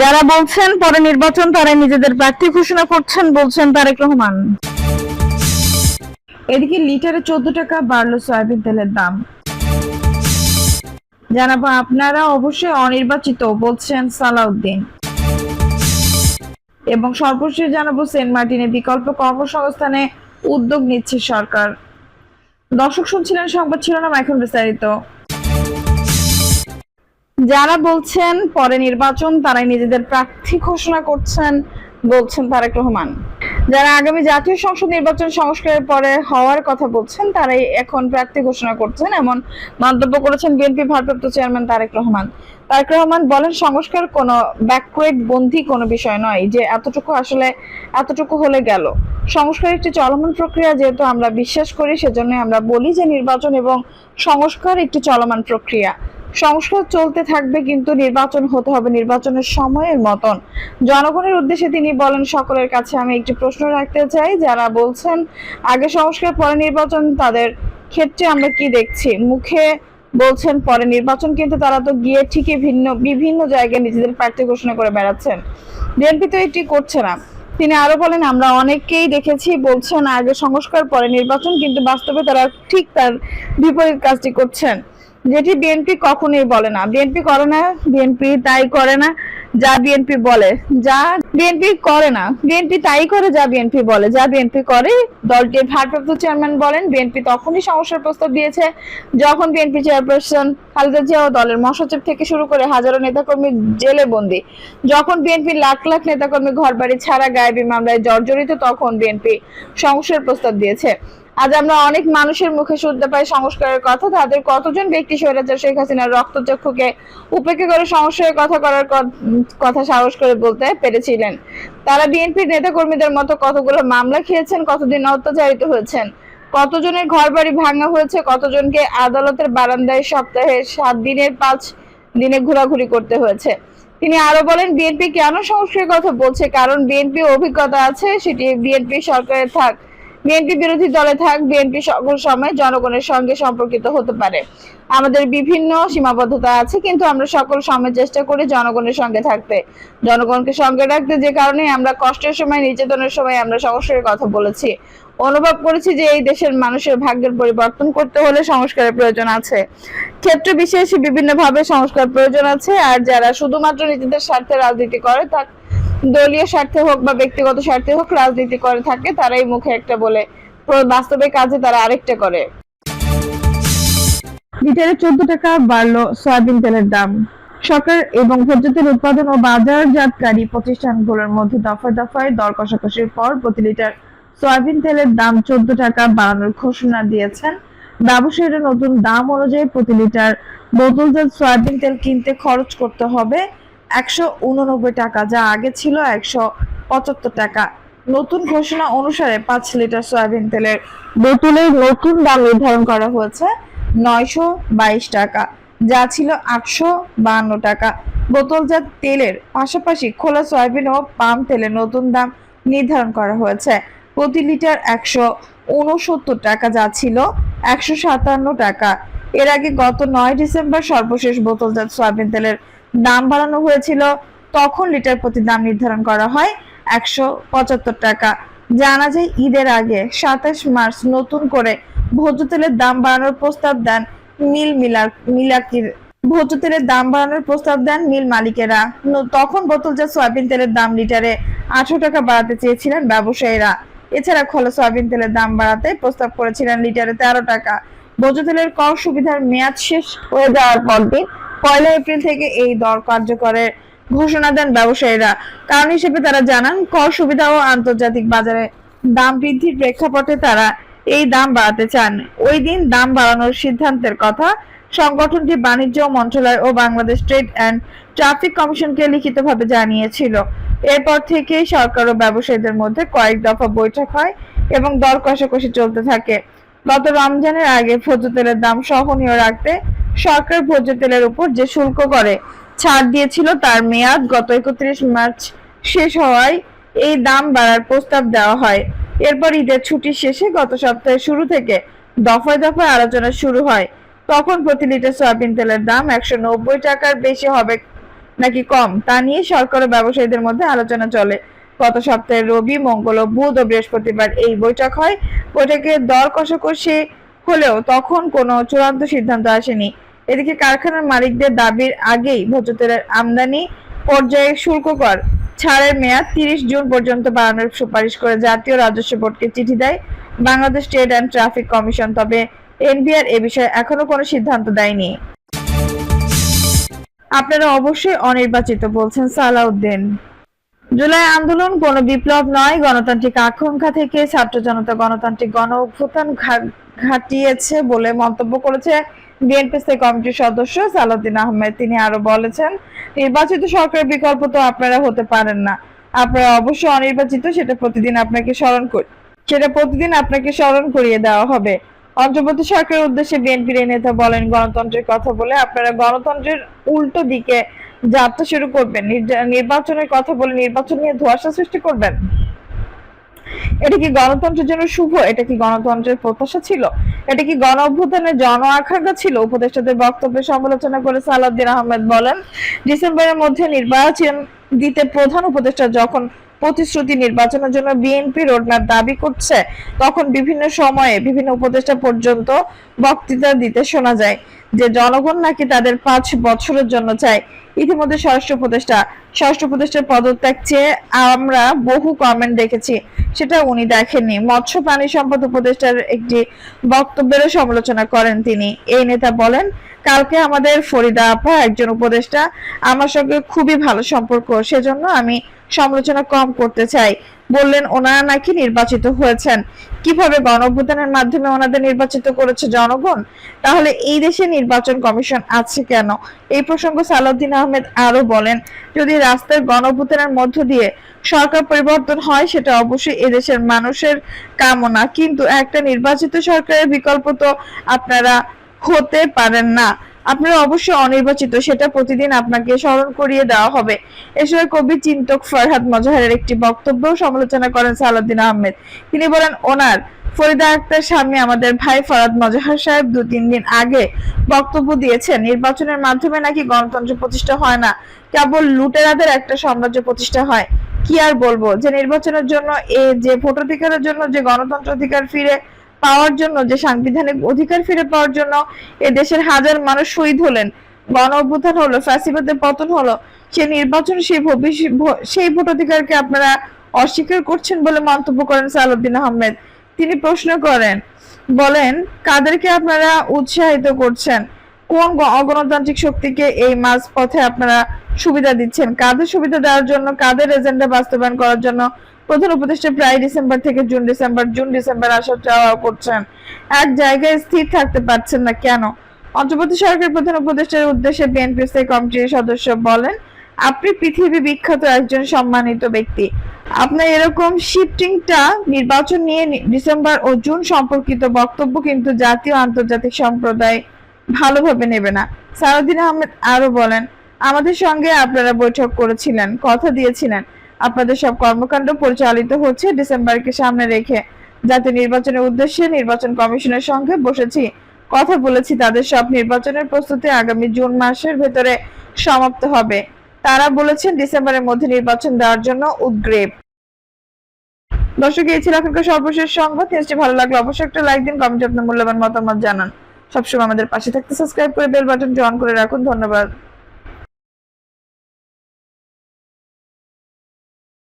যারা বলছেন পরে নির্বাচন, তারা নিজেদের প্রার্থী ঘোষণা করছেন, বলছেন তারেক রহমান। এদিকে লিটারে চোদ্দ টাকা বাড়লো সয়াবিন তেলের দাম। জানাব আপনারা অবশ্যই অনির্বাচিত, বলছেন সালাউদ্দিন। এবং সর্বশেষ জানাব সেন্ট মার্টিনে বিকল্প কর্মসংস্থানে উদ্যোগ নিচ্ছে সরকার। দর্শক শুনছিলেন সংবাদ শিরোনাম, এখন বিস্তারিত। যারা বলছেন পরে নির্বাচন, তারাই নিজেদের প্রার্থী ঘোষণা করছেন, বলছেন তারেক রহমান। যারা আগামী জাতীয় সংসদ নির্বাচন সংস্কারের পরে হওয়ার কথা বলছেন, তারাই এখন প্রার্থী ঘোষণা করছেন, এমন মন্তব্য করেছেন বিএনপি ভারপ্রাপ্ত চেয়ারম্যান তারেক রহমান। তারেক রহমান বলেন, সংস্কার কোনো ব্যাকওয়ার্ড বন্ধি কোনো বিষয় নয়, যে এতটুকু আসলে এতটুকু হলে গেল। সংস্কার একটি চলমান প্রক্রিয়া যেহেতু আমরা বিশ্বাস করি সেজন্য আমরা বলি যে নির্বাচন এবং সংস্কার একটি চলমান প্রক্রিয়া। সংস্কার চলতে থাকবে, কিন্তু নির্বাচন হতে হবে নির্বাচনের সময়ের মতন। জনগণের উদ্দেশ্যে তিনি বলেন, সকলের কাছে আমি একটি প্রশ্ন রাখতে চাই। যারা বলছেন, আগে সংস্কার, পরে নির্বাচন, তাদের ক্ষেত্রে আমরা কি দেখছি? মুখে বলছেন, পরে নির্বাচন, কিন্তু তারা তো গিয়ে ঠিকই ভিন্ন, বিভিন্ন জায়গায় নিজেদের প্রার্থী ঘোষণা করে বেড়াচ্ছেন। বিএনপি তো এটি করছে না। তিনি আরও বলেন, আমরা অনেককেই দেখেছি বলছেন, আগে সংস্কার, পরে নির্বাচন, কিন্তু বাস্তবে তারা ঠিক তার বিপরীত কাজটি করছেন। যেটি বিএনপি কখনোই বলে না বিএনপি করে না বিএনপি তাই করে না যা বিএনপি বলে যা বিএনপি করে না বিএনপি তাই করে যা বিএনপি বলে যা বিএনপি করে দলটির ভারপ্রাপ্ত চেয়ারম্যান বলেন বিএনপি তখনই সমস্যার প্রস্তাব দিয়েছে যখন বিএনপি চেয়ারপারসন খালেদা জিয়া ও দলের মহাসচিব থেকে শুরু করে হাজারো নেতাকর্মী জেলে বন্দি যখন বিএনপির লাখ লাখ নেতাকর্মী ঘর বাড়ি ছাড়া গায়েবী মামলায় জর্জরিত তখন বিএনপি সংস্কারের প্রস্তাব দিয়েছে আজ আমরা অনেক মানুষের মুখে শুনতে পাই সংস্কারের কথা, তাদের কতজন ব্যক্তি স্বৈরাচার শেখ হাসিনার রক্তচক্ষুকে? উপেক্ষা করে সংস্কারের কথা করার কথা সাহস করে বলতে পেরেছিলেন। তারা বিএনপির নেতাকর্মীদের মতো কতগুলো মামলা খেয়েছেন, কতদিন অত্যাচারিত হয়েছেন? কতজনের ঘর বাড়ি ভাঙা হয়েছে, কতজনকে আদালতের বারান্দায় সপ্তাহে সাত দিনের, পাঁচ দিনে ঘোরাঘুরি করতে হয়েছে? তিনি আরও বলেন, বিএনপি কেন সংস্কারের কথা বলছে? কারণ বিএনপি অভিজ্ঞতা আছে, সেটি বিএনপি সরকারের থাক। বিএনপি বিরোধী দলে থাক, বিএনপি সকল সময় জনগণের সঙ্গে সম্পর্কিত হতে পারে। আমাদের বিভিন্ন সীমাবদ্ধতা আছে, কিন্তু আমরা সকল সময় চেষ্টা করি জনগণের সঙ্গে থাকতে। জনগণকে সঙ্গে রাখতে যে কারণে আমরা কষ্টের সময়, নির্যাতনের সময় আমরা সংস্কারের কথা বলেছি। অনুভব করেছি যে এই দেশের মানুষের ভাগ্যের পরিবর্তন করতে হলে সংস্কারের প্রয়োজন আছে। ক্ষেত্র বিশেষে বিভিন্নভাবে সংস্কার প্রয়োজন আছে, আর যারা শুধুমাত্র নিজেদের স্বার্থে রাজনীতি করে তা দলীয় স্বার্থে হোক বা ব্যক্তিগত স্বার্থে হোক রাজনীতি করে থাকে, তারাই মুখে একটা বলে বাস্তবে কাজে তারা আরেকটা করে। লিটারে চোদ্দ টাকা বাড়লো সয়াবিন তেলের দাম। সরকার এবং ভোজ্য তেল উৎপাদন ও বাজারজাতকারী প্রতিষ্ঠানগুলোর মধ্যে দফায় দফায় দর কষাকষির পর প্রতি লিটার সয়াবিন তেলের দাম চোদ্দ টাকা বাড়ানোর ঘোষণা দিয়েছেন। ব্যবসায়ীরা নতুন দাম অনুযায়ী প্রতি লিটার বোতলজাত সয়াবিন তেল কিনতে খরচ করতে হবে। একশো উননব্বই টাকা, যা আগে ছিল একশো পঁচাত্তর টাকা। নতুন ঘোষণা অনুসারে পাঁচ লিটার সয়াবিন তেলের বোতলের নতুন দাম নির্ধারণ করা হয়েছে নয়শো বাইশ টাকা, যা ছিল আটশো বাহান্ন টাকা। বোতলজাত তেলের পাশাপাশি খোলা সয়াবিন ও পাম তেলের নতুন দাম নির্ধারণ করা হয়েছে। প্রতি লিটার একশো উনসত্তর টাকা, যা ছিল একশো সাতান্ন টাকা। এর আগে গত নয় ডিসেম্বর সর্বশেষ বোতলজাত সয়াবিন তেলের দাম বাড়ানো হয়েছিল, তখন লিটার প্রতি দাম নির্ধারণ করা হয় একশো পঁচাত্তর টাকা। জানা যায়, ঈদের আগে সাতাশ মার্চ নতুন করে ভোজ্য তেলের দাম বাড়ানোর প্রস্তাব দেন মিল মিলাকির। ভোজ্য তেলের দাম বাড়ানোর প্রস্তাব দেন মিল মালিকেরা। তখন বোতলজাত সয়াবিন তেলের দাম লিটারে আঠারো টাকা বাড়াতে চেয়েছিলেন ব্যবসায়ীরা। এছাড়া খোলা সয়াবিন তেলের দাম বাড়াতে প্রস্তাব করেছিলেন লিটারে তেরো টাকা। ভোজ্য তেলের কর সুবিধার মেয়াদ শেষ হয়ে যাওয়ার পরদিন পয়লা এপ্রিল থেকে এই দর কার্যকরের ঘোষণা দেন ব্যবসায়ীরা। কারণ হিসেবে তারা জানান, কর সুবিধা ও আন্তর্জাতিক বাজারে দাম বৃদ্ধির প্রেক্ষাপটে তারা এই দাম বাড়াতে চান। ওই দিন দাম বাড়ানোর সিদ্ধান্তের কথা সংগঠনটি বাণিজ্য মন্ত্রণালয় ও বাংলাদেশ ট্রেড অ্যান্ড ট্রাফিক কমিশনকে লিখিতভাবে জানিয়েছিল। এরপর থেকেই সরকার ও ব্যবসায়ীদের মধ্যে কয়েক দফা বৈঠক হয় এবং দর কষাকষি চলতে থাকে। গত রমজানের আগে ভোজ্য তেলের দাম সহনীয় রাখতে সরকার ভোজ্য তেলের উপর যে শুল্ক করে ছাড় দিয়েছিল তার মেয়াদ গত একত্রিশ মার্চ শেষ হওয়ায় এই দাম বাড়ার প্রস্তাব দেওয়া হয়। এরপর ঈদের ছুটি শেষে গত সপ্তাহের শুরু থেকে দফায় দফায় আলোচনা শুরু হয়। তখন প্রতি লিটার সয়াবিন তেলের দাম একশো নব্বই টাকার বেশি হবে নাকি কম, তা নিয়ে সরকার ও ব্যবসায়ীদের মধ্যে আলোচনা চলে। গত সপ্তাহে রবি, মঙ্গল ও বুধ ও বৃহস্পতিবার এই বৈঠক হয়। বৈঠকে দর কষাকষি হলেও তখন কোনো চূড়ান্ত সিদ্ধান্ত আসেনি। এদিকে কারখানার মালিকদের দাবির আগেই ভোজ্য তেলের আমদানি পর্যায়ে শুল্ক কর ছাড়ের মেয়াদ তিরিশ জুন পর্যন্ত বাড়ানোর সুপারিশ করে জাতীয় রাজস্ব বোর্ডকে চিঠি দেয় Bangladesh trade and traffic commission, তবে এনবিআর এ বিষয়ে এখনও কোনো সিদ্ধান্ত দেয়নি। আপনারা অবশ্যই অনির্বাচিত, বলছেন সালাউদ্দিন। জুলাই আন্দোলন কোনো বিপ্লব নয়, গণতান্ত্রিক আকাঙ্ক্ষা থেকে ছাত্র জনতা গণতান্ত্রিক গণ অভ্যুত্থান ঘাটিয়েছে বলে মন্তব্য করেছে কমিটির সদস্য আহমেদ, তিনি আরও বলেছেন, নির্বাচিত সরকারের বিকল্প তো আপনারা হতে পারেন না। আপনারা অবশ্যই অনির্বাচিত, সেটা প্রতিদিন আপনাকে স্মরণ সেটা প্রতিদিন আপনাকে স্মরণ করিয়ে দেওয়া হবে। অন্তর্বর্তী সরকারের উদ্দেশ্যে বিএনপির নেতা বলেন, গণতন্ত্রের কথা বলে আপনারা গণতন্ত্রের উল্টো দিকে যাত্রা শুরু করবেন। নির্বাচনের কথা বলে নির্বাচন নিয়ে ধোঁয়াশা সৃষ্টি করবেন। এটা কি গণতন্ত্রের জন্য শুভ? এটা কি গণতন্ত্রের প্রত্যাশা ছিল? এটা কি গণ অভ্যুত্থানের জন আকাঙ্ক্ষা ছিল? উপদেষ্টাদের বক্তব্যের সমালোচনা করে সালাউদ্দিন আহমেদ বলেন, ডিসেম্বরের মধ্যে নির্বাচন দিতে প্রধান উপদেষ্টা যখন প্রতিশ্রুতি নির্বাচনের জন্য বিএনপি রোডম্যাপ দাবি করছে, তখন বিভিন্ন সময়ে বিভিন্ন উপদেষ্টা পর্যন্ত বক্তৃতা দিতে শোনা যায়। যে জনগণ নাকি তাদের পাঁচ বছরের জন্য চায়। ইতিমধ্যে স্বরাষ্ট্র উপদেষ্টা, স্বরাষ্ট্র উপদেষ্টার পদত্যাগ চেয়ে আমরা বহু কমেন্ট দেখেছি। সেটা উনি দেখেননি। মৎস্য, প্রাণী সম্পদ উপদেষ্টার একটি বক্তব্যেরও সমালোচনা করেন তিনি। এই নেতা বলেন, কালকে আমাদের ফরিদা আপা একজন উপদেষ্টা, আমার সঙ্গে খুবই ভালো সম্পর্ক, সেজন্য আমি সমালোচনা কম করতে চাই। বললেন, ওনারা নাকি নির্বাচিত হয়েছেন। কীভাবে গণ মাধ্যমে ওনাদের নির্বাচিত করেছে জনগণ? তাহলে এই দেশে নির্বাচন কমিশন আছে কেন? এই প্রসঙ্গ সালাউদ্দিন আহমেদ আরও বলেন, যদি রাস্তার গণ মধ্য দিয়ে সরকার পরিবর্তন হয়, সেটা অবশ্যই এদেশের মানুষের কামনা। কিন্তু একটা নির্বাচিত সরকারের বিকল্প তো আপনারা হতে পারেন না। আপনারা অবশ্যই অনির্বাচিত, সেটা প্রতিদিন আপনাকে স্মরণ করিয়ে দেওয়া হবে। এ সময় কবি চিন্তক ফরহাদ মজাহারের একটি বক্তব্য সমালোচনা করেন সালাউদ্দিন আহমেদ। তিনি বলেন, ওনার, ফরিদা আক্তার স্বামী আমাদের ভাই ফরাদ মজাহার সাহেব দু তিন দিন আগে বক্তব্য দিয়েছেন, নির্বাচনের মাধ্যমে নাকি গণতন্ত্র প্রতিষ্ঠা হয় না। কেবল লুটেরাদের একটা সাম্রাজ্য প্রতিষ্ঠা হয়। কি আর বলব, যে নির্বাচনের জন্য, এ যে ভোটাধিকারের জন্য যে গণতন্ত্র অধিকার ফিরে পাওয়ার জন্য, যে সাংবিধানিক অধিকার ফিরে পাওয়ার জন্য এ দেশের হাজার মানুষ শহীদ হলেন। গণ অভ্যুত্থান হলো, ফ্যাসিবাদের পতন হলো, সেই নির্বাচন, সেই ভবিষ্যৎ সেই ভোটাধিকারকে আপনারা অস্বীকার করছেন বলে মন্তব্য করেন সালাউদ্দিন আহমেদ। তিনি প্রশ্ন করেন, বলেন, কাদেরকে আপনারা উৎসাহিত করছেন? কোন অগণতান্ত্রিক শক্তিকে এই মাঝ পথে আপনারা সুবিধা দিচ্ছেন? কাদের সুবিধা দেওয়ার জন্য, কাদের এজেন্ডা বাস্তবায়ন করার জন্য প্রধান উপদেষ্টা প্রায় ডিসেম্বর থেকে জুন ডিসেম্বর জুন ডিসেম্বর আসা চাওয়া করছেন। এক জায়গায় স্থির থাকতে পারছেন না কেন? অন্তর্বর্তী সরকার প্রধান উপদেষ্টার উদ্দেশ্যে বিএনপি স্থায়ী কমিটির সদস্য বলেন, আপনি পৃথিবী বিখ্যাত একজন সম্মানিত ব্যক্তি। আপনার এরকম শিফটিংটা নির্বাচন নিয়ে ডিসেম্বর ও জুন সম্পর্কিত বক্তব্য কিন্তু জাতীয় আন্তর্জাতিক সম্প্রদায় ভালোভাবে নেবে না। সারাদিন আহমেদ আরও বলেন, আমাদের সঙ্গে আপনারা বৈঠক করেছিলেন, কথা দিয়েছিলেন। আপনাদের সব কর্মকাণ্ড পরিচালিত হচ্ছে ডিসেম্বরকে সামনে রেখে। জাতীয় নির্বাচনের উদ্দেশ্যে নির্বাচন কমিশনের সঙ্গে বসেছি। কথা বলেছি তাদের সব নির্বাচনের প্রস্তুতি আগামী জুন মাসের ভেতরে সমাপ্ত হবে। তারা বলেছেন ডিসেম্বরের মধ্যে নির্বাচন দেওয়ার জন্য উদ্গ্রীব দর্শক, এই ছিল এখনকার সর্বশেষ সংবাদ। নিউজটি ভালো লাগলে অবশ্যই একটা লাইক দিন, কমেন্টে আপনার মূল্যবান মতামত জানান। সবসময় আমাদের পাশে থাকতে সাবস্ক্রাইব করে বেল বাটনটি অন করে রাখুন। ধন্যবাদ।